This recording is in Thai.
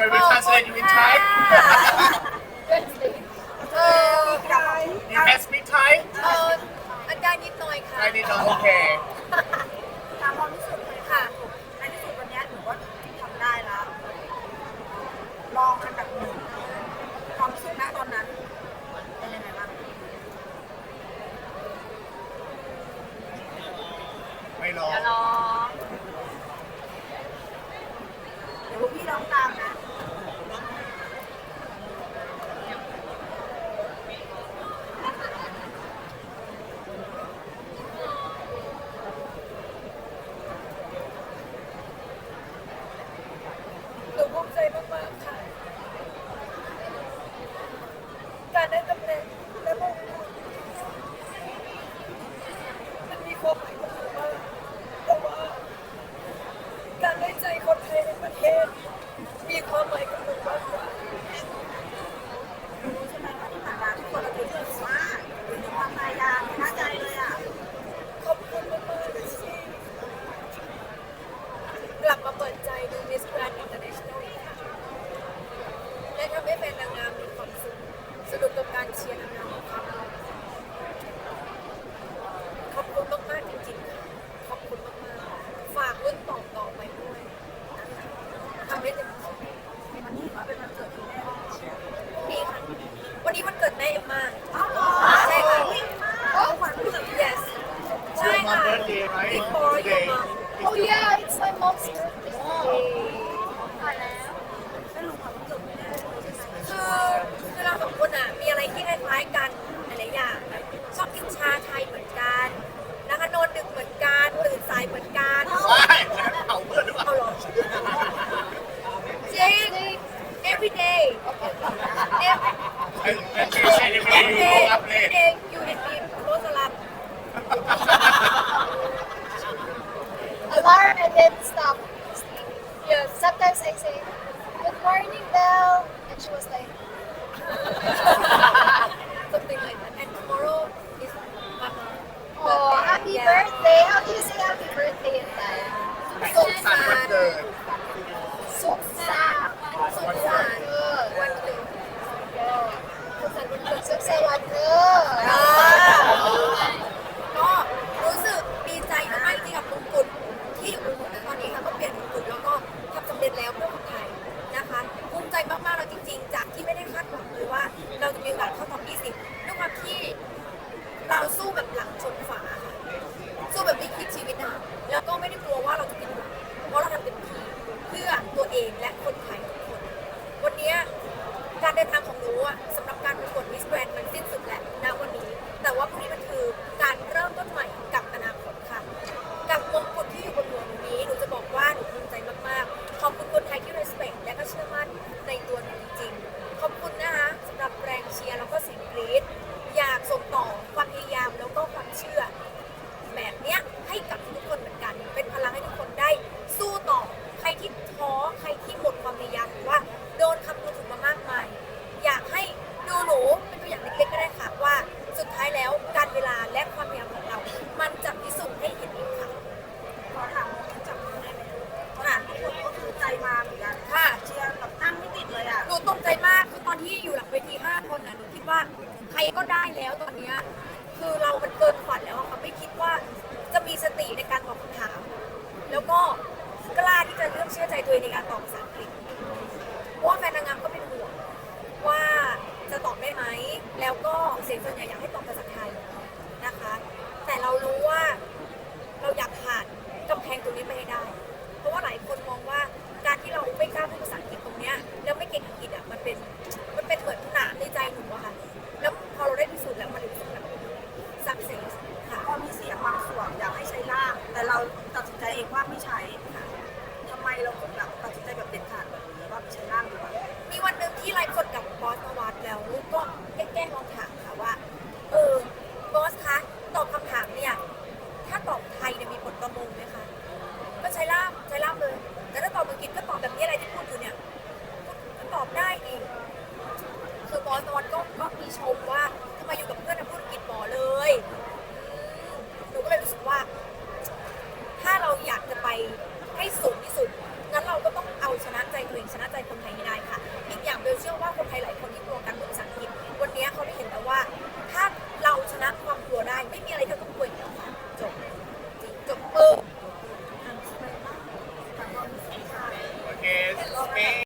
So we translate you in Thai. Translate. เออ You can speak Thai? เอออาการนิดหน่อยค่ะ I did not. Okay. ตามความรู้สึกเลยค่ะในที่สุดวันนี้หนูก็ทำได้แล้ว ลองอันดับหนึ่งความรู้สึกณตอนนั้น เป็นยังไงบ้างไม่รออย่าร้องเดี๋ยวพวกพี่ลองตามนะ หนูภูมิใจมากๆค่ะ การได้ตำแหน่งและมงกุฎมันมีความหมายกับหนูมากแต่ว่า การได้ใจคนไทยในประเทศ มีความหมายกับหนูมากกว่า รู้ใช่ไหมว่าที่ผ่านมาทุกคนเราจะเลือกว่าอยู่ในความพยายามท้าใจเลยอะ ขอบคุณมากๆที่กลับมาเปิดใจดู Miss Grand International อีกครั้งและทำให้แฟนนางงามมีความสุขสนุกกับการเชียร์นางงามของเขาขอบคุณมากๆจริงๆค่ะขอบคุณมากๆ ฝากรุ่นต่อต่อๆไปด้วยนะคะ ไมที่วันนี้ถือว่าเป็นวันเกิดที่แม่ดีค่ะวันนี้วันเกิดแม่เอ็มมาอ้าวเหรอใช่ค่ะโอ้ขวัญรู้สึก yes ใช่ค่ะ before your mom Oh yeah, it's my mom's birthday. มาแล้วไม่รู้ความรู้สึกแม่เลยใช่ไหมคือ alarm and then stop. Yeah. Sometimes I say, good morning, Belle. And she was like, ใจมากคือตอนที่อยู่หลังเวทีห้าคนน่ะหนูคิดว่าใครก็ได้แล้วตอนเนี้ยคือเรามันเกินฝันแล้วอะค่ะไม่คิดว่าจะมีสติในการตอบคำถาม แล้วก็กล้าที่จะเลือกเชื่อใจตัวเองในการตอบภาษาอังกฤษเพราะว่าแฟนนางงามก็เป็นห่วงว่าจะตอบได้ไหมแล้วก็เสียงส่วนใหญ่อยากให้ตอบภาษา องว่าไม่ใช้ค่ะทำไมเราถึงแบบตัดสินใจแบบเด็ดขาดแบบนี้ว่าไม่ใช้ล่ามดีกว่ามีวันหนึ่งที่ไลฟ์สดกับบอสนวัดแล้วก็แกล้งๆลองถามค่ะว่า เออบอสคะตอบคำถามเนี่ยถ้าตอบไทยเนี่ยมีผลต่อมงไหมคะก็ใช้ล่ามใช้ล่ามเลยแต่ถ้าตอบอังกฤษก็ตอบแบบนี้อะไรที่พูดอยู่เนี่ยก็ตอบได้เองคือบอสนวัดก็ก็มีชมว่าทำไมอยู่กับเพื่อนพูดอังกฤษหมอเลยหนูก็เลยรู้สึกว่า ให้สูงที่สุด งั้นเราก็ต้องเอาชนะใจตัวเองชนะใจคนไทยให้ได้ค่ะ อีกอย่างเบลเชื่อว่าคนไทยหลายคนที่กลัวการพูดภาษาอังกฤษวันนี้เขาได้เห็นแล้วว่า